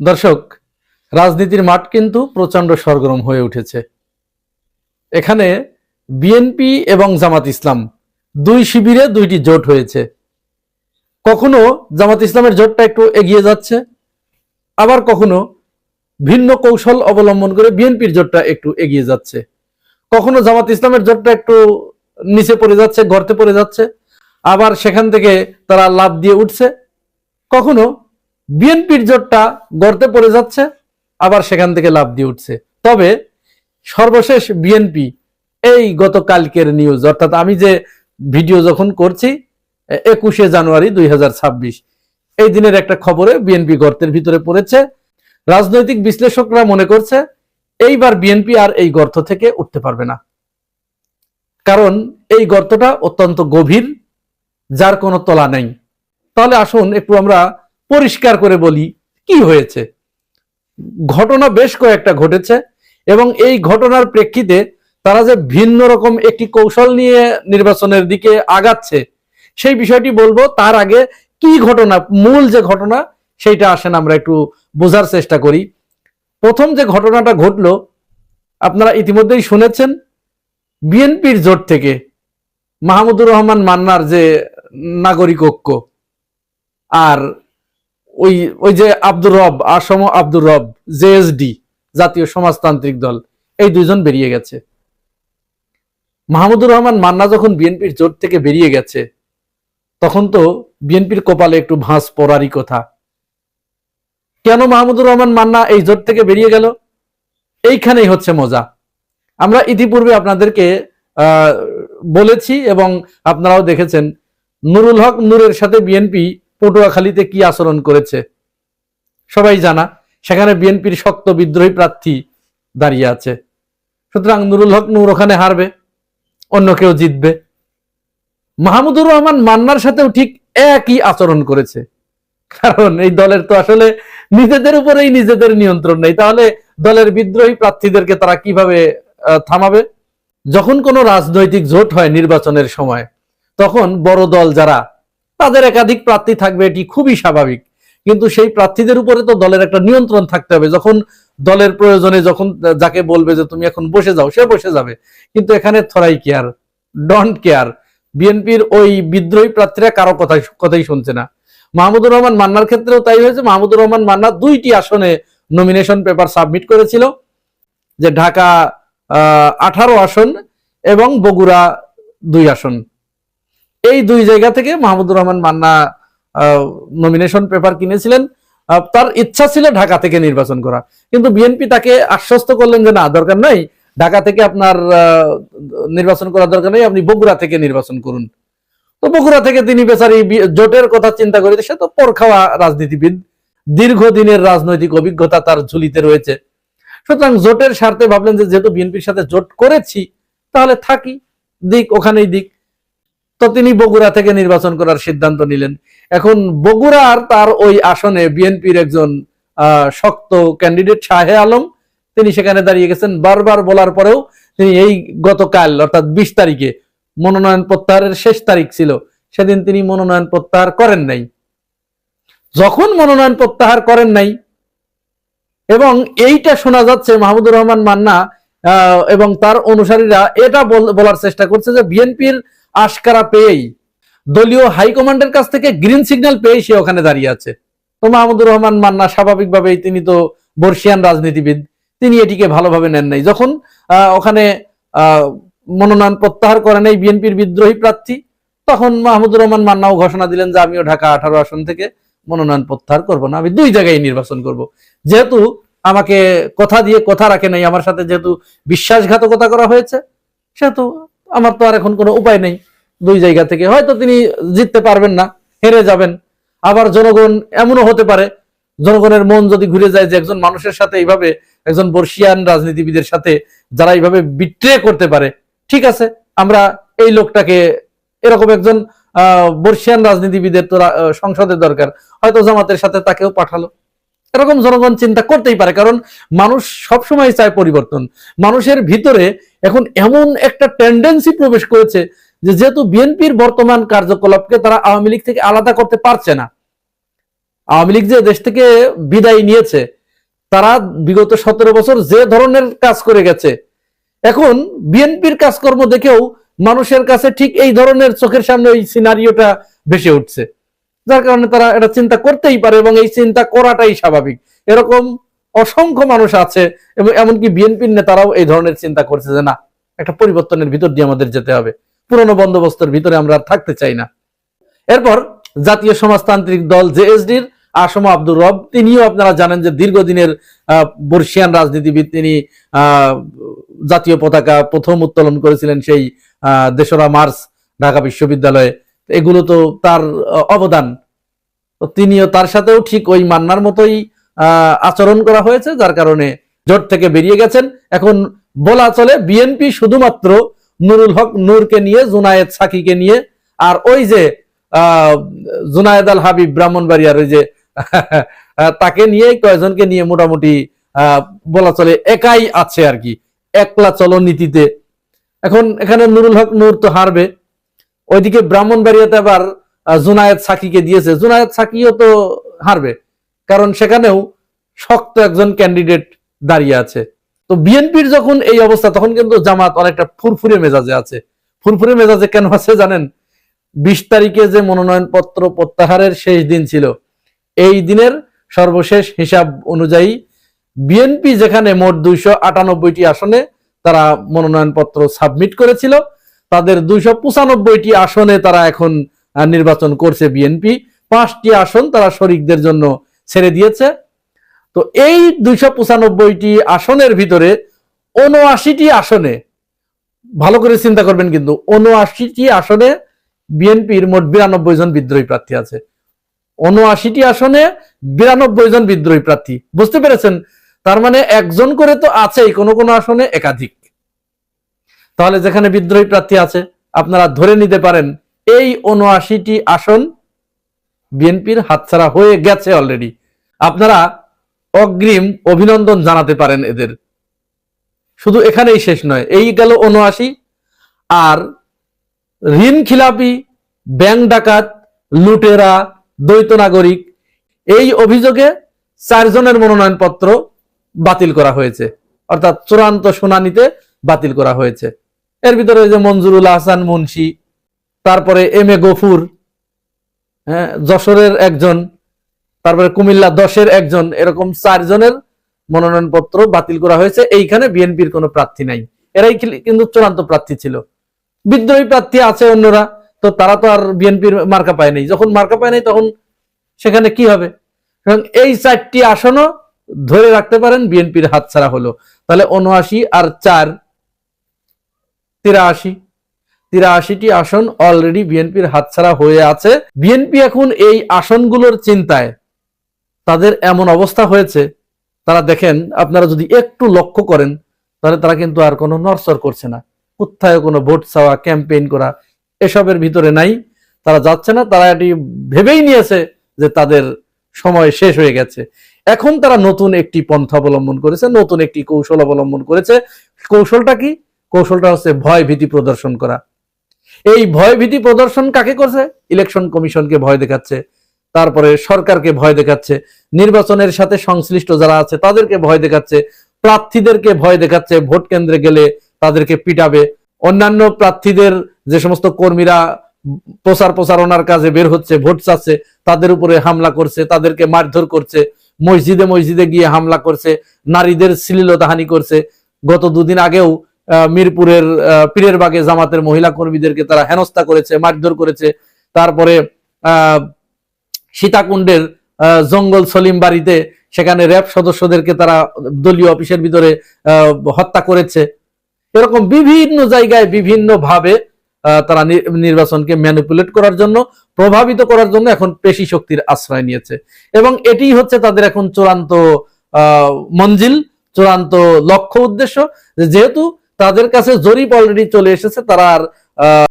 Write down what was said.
দর্শক, রাজনীতির মাঠ কিন্তু প্রচণ্ড সরগরম হয়ে উঠেছে। এখানে বিএনপি এবং জামাত ইসলাম দুই শিবিরে দুইটি জোট হয়েছে। কখনো জামাত ইসলামের জোটটা একটু এগিয়ে যাচ্ছে, আবার কখনো ভিন্ন কৌশল অবলম্বন করে বিএনপির জোটটা একটু এগিয়ে যাচ্ছে। কখনো জামাত ইসলামের জোটটা একটু নিচে পড়ে যাচ্ছে, গর্তে পড়ে যাচ্ছে, আবার সেখান থেকে তারা লাভ দিয়ে উঠছে। কখনো বিএনপির জোটটা গর্তে পড়ে যাচ্ছে, আবার সেখান থেকে লাভ দিয়ে উঠছে। তবে সর্বশেষ বিএনপি এই গতকালকের নিউজ অর্থাৎ আমি যে ভিডিও যখন করছি একুশে জানুয়ারি দুই এই দিনের একটা খবরে বিএনপি গর্তের ভিতরে পড়েছে। রাজনৈতিক বিশ্লেষকরা মনে করছে, এইবার বিএনপি আর এই গর্ত থেকে উঠতে পারবে না। কারণ এই গর্তটা অত্যন্ত গভীর, যার কোনো তলা নেই। তাহলে আসুন, একটু আমরা পরিষ্কার করে বলি, কি হয়েছে? ঘটনা বেশ কয়েকটা ঘটেছে এবং এই ঘটনার প্রেক্ষিতে তারা যে ভিন্ন রকম একটি কৌশল নিয়ে নির্বাচনের দিকে আগাচ্ছে, সেই বিষয়টি বলব। তার আগে কি ঘটনা, মূল যে ঘটনা, সেইটা আসেন আমরা একটু বোঝার চেষ্টা করি। প্রথম যে ঘটনাটা ঘটলো, আপনারা ইতিমধ্যেই শুনেছেন, বিএনপির জোট থেকে মাহমুদুর রহমান মান্নার যে নাগরিক ঐক্য আর ওই ওই যে আব্দুর রব, আসম আব্দুর রব জেএসডি জাতীয় সমাজতান্ত্রিক দল, এই দুইজন বেরিয়ে গেছে। মাহমুদুর রহমান মান্না যখন বিএনপির জোট থেকে বেরিয়ে গেছে, তখন তো বিএনপির কপালে একটু ভাঁজ পড়ারই কথা। কেন মাহমুদুর রহমান মান্না এই জোট থেকে বেরিয়ে গেল? এইখানেই হচ্ছে মজা। আমরা ইতিপূর্বে আপনাদেরকে বলেছি এবং আপনারাও দেখেছেন, নুরুল হক নূরের সাথে বিএনপি পটুয়াখালীতে কি আচরণ করেছে? সবাই জানা। সেখানে বিএনপির শক্ত বিদ্রোহী প্রার্থী দাঁড়িয়ে আছে। সুতরাং নুরুল হক নূর ওখানে হারবে, অন্য কেউ জিতবে। মাহমুদুর রহমান মান্নার সাথেও ঠিক একই আচরণ করেছে। কারণ এই দলের তো আসলে নিজেদের উপরেই নিজেদের নিয়ন্ত্রণ নেই। তাহলে দলের বিদ্রোহী প্রার্থীদেরকে তারা কীভাবে থামাবে? যখন কোনো রাজনৈতিক জোট হয় নির্বাচনের সময়, তখন বড় দল যারা তাদের একাধিক প্রার্থী থাকবে, এটি খুবই স্বাভাবিক। কিন্তু সেই প্রার্থীদের উপরে তো দলের একটা নিয়ন্ত্রণ থাকতে হবে। যখন দলের প্রয়োজনে যখন যাকে বলবে যে তুমি এখন বসে যাও, সে বসে যাবে। কিন্তু এখানে থরাই কেয়ার ডন্ট কেয়ার বিএনপির ওই বিদ্রোহী প্রার্থীরা কারও কথাই কথাই শুনছে না। মাহমুদুর রহমান মান্নার ক্ষেত্রেও তাই হয়েছে। মাহমুদুর রহমান মান্না দুইটি আসনে নমিনেশন পেপার সাবমিট করেছিল, যে ঢাকা আঠারো আসন এবং বগুড়া দুই আসন। এই দুই জায়গা থেকে মাহমুদুর রহমান মান্না নমিনেশন পেপার কিনেছিলেন। তার ইচ্ছা ছিল ঢাকা থেকে নির্বাচন করা। কিন্তু বিএনপি তাকে আশ্বস্ত করলেন যে, না, দরকার নাই। ঢাকা থেকে আপনার নির্বাচন করার দরকার নেই। আপনি বগুড়া থেকে নির্বাচন করুন। তো বগুড়া থেকে তিনি বেচারি জোটের কথা চিন্তা করে সে তো পর খাওয়া রাজনীতিবিদ, দীর্ঘদিনের রাজনৈতিক অভিজ্ঞতা তার ঝুলিতে রয়েছে। সুতরাং জোটের স্বার্থে ভাবলেন যেহেতু বিএনপির সাথে জোট করেছি, তাহলে থাকি, দিক, ওখানেই দিক। তো তিনি বগুড়া থেকে নির্বাচন করার সিদ্ধান্ত নিলেন। এখন বগুড়ার তার ওই আসনে বিএনপির একজন শক্ত ক্যান্ডিডেট শাহে আলম, তিনি সেখানে দাঁড়িয়ে গেছেন। বারবার বলার পরেও তিনি এই গতকাল, অর্থাৎ বিশ তারিখে মনোনয়ন প্রত্যাহারের শেষ তারিখ ছিল, সেদিন তিনি মনোনয়ন প্রত্যাহার করেন নাই। যখন মনোনয়ন প্রত্যাহার করেন নাই, এবং এইটা শোনা যাচ্ছে মাহমুদুর রহমান মান্না এবং তার অনুসারীরা এটা বল- বলার চেষ্টা করছে যে বিএনপির আশকারা পেয়েই। দলীয় হাইকমান্ডের কাছ থেকে গ্রিন সিগন্যাল পেয়েই সে ওখানে দাঁড়িয়ে আছে। তো মাহমুদুর রহমান মান্না স্বাভাবিকভাবেই তিনি তো বর্ষিয়ান রাজনীতিবিদ, তিনি এটিকে ভালোভাবে নেন নাই। যখন ওখানে মনোনয়ন প্রত্যাহার করেন এই বিএনপির বিদ্রোহী প্রার্থী, তখন মাহমুদুর রহমান মান্নাও ঘোষণা দিলেন যে আমিও ঢাকা আঠারো আসন থেকে মনোনয়ন প্রত্যাহার করব না, আমি দুই জায়গায় নির্বাচন করব। যেহেতু আমাকে কথা দিয়ে কথা রাখে নাই, আমার সাথে যেহেতু বিশ্বাসঘাতকতা করা হয়েছে, সেহেতু আমার তো আর এখন কোনো উপায় নেই। দুই জায়গা থেকে। হয়তো তিনি জিততে পারবেন না, হেরে যাবেন। আবার জনগণ এমনও হতে পারে, জনগণের মন যদি ঘুরে যায় যে একজন মানুষের সাথে এইভাবে, একজন বর্ষিয়ান রাজনীতিবিদের সাথে যারা এইভাবে বিট্রে করতে পারে, ঠিক আছে, আমরা এই লোকটাকে এরকম একজন বর্ষিয়ান রাজনীতিবিদের তো সংসদের দরকার। হয়তো জামাতের সাথে তাকেও পাঠালো। এরকম জনগণ চিন্তা করতেই পারে, কারণ মানুষ সবসময় চায় পরিবর্তন। মানুষের ভিতরে এখন এমন একটা টেন্ডেন্সি প্রবেশ করেছে যেহেতু বিএনপির বর্তমান কার্যকলাপকে তারা আওয়ামী লীগ থেকে আলাদা করতে পারছে না। আওয়ামী লীগ যে দেশ থেকে বিদায় নিয়েছে, তারা বিগত সতেরো বছর যে ধরনের কাজ করে গেছে, এখন বিএনপির কাজকর্ম দেখেও মানুষের কাছে ঠিক এই ধরনের চোখের সামনে ওই সিনারিওটা ভেসে উঠছে। যার কারণে তারা এটা চিন্তা করতেই পারে এবং এই চিন্তা করাটাই স্বাভাবিক। এরকম অসংখ্য মানুষ আছে এবং এমনকি বিএনপির নেতারাও এই ধরনের চিন্তা করছে যে না, একটা পরিবর্তনের ভিতর দিয়ে আমাদের যেতে হবে। পুরনো বন্দোবস্তের ভিতরে আমরা থাকতে চাই না। এরপর জাতীয় সমাজতান্ত্রিক দল জেএসডির আসম আব্দুর রব, তিনিও আপনারা জানেন যে দীর্ঘদিনের বর্ষিয়ান রাজনীতিবিদ, তিনি জাতীয় পতাকা প্রথম উত্তোলন করেছিলেন সেই দেশরা মার্চ ঢাকা বিশ্ববিদ্যালয়ে। এগুলো তো তার অবদান। তিনিও তার সাথেও ঠিক ওই মান্নার মতোই আচরণ করা হয়েছে, যার কারণে জোট থেকে বেরিয়ে গেছেন। এখন বলা চলে, বিএনপি শুধুমাত্র নুরুল হক নূরকে নিয়ে, জুনায়েদ সাকিকে নিয়ে, আর ওই যে জুনায়েদ আল হাবিব ব্রাহ্মণবাড়িয়ার ওই যে, তাকে নিয়ে কয়েকজনকে নিয়ে মোটামুটি বলা চলে একাই আছে আর কি, একলা চলো নীতিতে এখন এখানে নুরুল হক নূর তো হারবে। ওইদিকে ব্রাহ্মণবাড়িয়াতে আবার জুনায়েদ সাকিকে দিয়েছে। জুনায়েদ সাকিও তো হারবে, কারণ সেখানেও শক্ত একজন ক্যান্ডিডেট দাঁড়িয়ে আছে। তো বিএনপির যখন এই অবস্থা, তখন কিন্তু জামাত অনেকটা ফুরফুরে মেজাজে আছে। ফুরফুরে মেজাজে কেন আছে জানেন? বিশ তারিখে যে মনোনয়ন পত্র প্রত্যাহারের শেষ দিন ছিল, এই দিনের সর্বশেষ হিসাব অনুযায়ী বিএনপি যেখানে মোট দুইশো আটানব্বইটি আসনে তারা মনোনয়ন পত্র সাবমিট করেছিল। তাদের দুইশো পঁচানব্বইটি আসনে তারা এখন নির্বাচন করছে বিএনপি। পাঁচটি আসন তারা শরিকদের জন্য ছেড়ে দিয়েছে। তো এই দুইশো পঁচানব্বইটি আসনের ভিতরে উনআশিটি আসনে, ভালো করে চিন্তা করবেন কিন্তু উনআশিটি আসনে বিএনপির মোট বিরানব্বই জন বিদ্রোহী প্রার্থী আছে। উনআশিটি আসনে বিরানব্বই জন বিদ্রোহী প্রার্থী, বুঝতে পেরেছেন? তার মানে একজন করে তো আছেই, কোনো কোনো আসনে একাধিক। তাহলে যেখানে বিদ্রোহী প্রার্থী আছে, আপনারা ধরে নিতে পারেন, এই উনআশিটি আসন বিএনপির হাতছাড়া হয়ে গেছে অলরেডি আপনারা অগ্রিম অভিনন্দন জানাতে পারেন এদের। শুধু এখানেই শেষ নয়, এই গেল উনআশি আর ঋণ খিলাপি, ব্যাংক ডাকাত, লুটেরা, দ্বৈত নাগরিক, এই অভিযোগে চারজনের মনোনয়নপত্র বাতিল করা হয়েছে। অর্থাৎ চূড়ান্ত শুনানিতে বাতিল করা হয়েছে। এর ভিতরে যে মঞ্জুরুল আহসান মুন্সি, তারপরে এম এ গফুর হ্যাঁ যশোরের একজন তারপরে কুমিল্লা দশের একজন, এরকম চারজনের মনোনয়নপত্র বাতিল করা হয়েছে। এইখানে বিএনপির কোনো প্রার্থী নাই। এরাই কিন্তু চূড়ান্ত প্রার্থী ছিল। বিদ্রোহী প্রার্থী আছে অন্যরা, তো তারা তো আর বিএনপির মার্কা পায় নাই। যখন মার্কা পায় নাই, তখন সেখানে কি হবে? এই চারটি আসনও ধরে রাখতে পারেন, বিএনপির হাতছাড়া হলো। তাহলে উনআশি আর চার, তিরাশি, তিরাশিটি আসন অলরেডি বিএনপির হাতছাড়া হয়ে আছে। বিএনপি এখন এই আসনগুলোর চিন্তায়। তাদের এমন অবস্থা হয়েছে, তারা দেখেন আপনারা যদি একটু লক্ষ্য করেন, তাহলে তারা কিন্তু আর কোনো নরসর করছে না। কোথায় কোনো ভোট চাওয়া, ক্যাম্পেইন করা, এসবের ভিতরে নাই। তারা যাচ্ছে না, তারা এটি ভেবেই নিয়েছে যে তাদের সময় শেষ হয়ে গেছে। এখন তারা নতুন একটি পন্থা অবলম্বন করেছে, নতুন একটি কৌশল অবলম্বন করেছে। কৌশলটা কি? কৌশলটা হচ্ছে ভয় ভীতি প্রদর্শন করা। এই ভয় ভীতি প্রদর্শন কাকে করছে? ইলেকশন কমিশনকে ভয় দেখাচ্ছে। তারপরে সরকারকে ভয় দেখাচ্ছে, নির্বাচনের সাথে সংশ্লিষ্ট যারা আছে তাদেরকে ভয় দেখাচ্ছে, প্রার্থীদেরকে ভয় দেখাচ্ছে, ভোট কেন্দ্রে গেলে তাদেরকে পিটাবে। অন্যান্য প্রার্থীদের যে সমস্ত কর্মীরা প্রচার প্রচারণার কাজে বের হচ্ছে, ভোট চাচ্ছে, তাদের উপরে হামলা করছে, তাদেরকে মারধর করছে, মসজিদে মসজিদে গিয়ে হামলা করছে, নারীদের শ্লীলতাহানি করছে। গত দুদিন আগেও মিরপুরের পীরের বাগে জামাতের মহিলা কর্মীদেরকে তারা হেনস্থা করেছে, মারধর করেছে। তারপরে সীতাকুণ্ডের জঙ্গল সলিম বাড়িতে সেখানে র্যাব সদস্যদেরকে তারা দলীয় অফিসের ভিতরে হত্যা করেছে। এরকম বিভিন্ন জায়গায় বিভিন্ন ভাবে আহ, তারা নির্বাচনকে ম্যানিপুলেট করার জন্য প্রভাবিত করার জন্য এখন পেশি শক্তির আশ্রয় নিয়েছে। এবং এটি হচ্ছে তাদের এখন চূড়ান্ত মঞ্জিল চূড়ান্ত লক্ষ্য উদ্দেশ্য। যেহেতু তাদের কাছে জরিপ অলরেডি চলে এসেছে তারা আর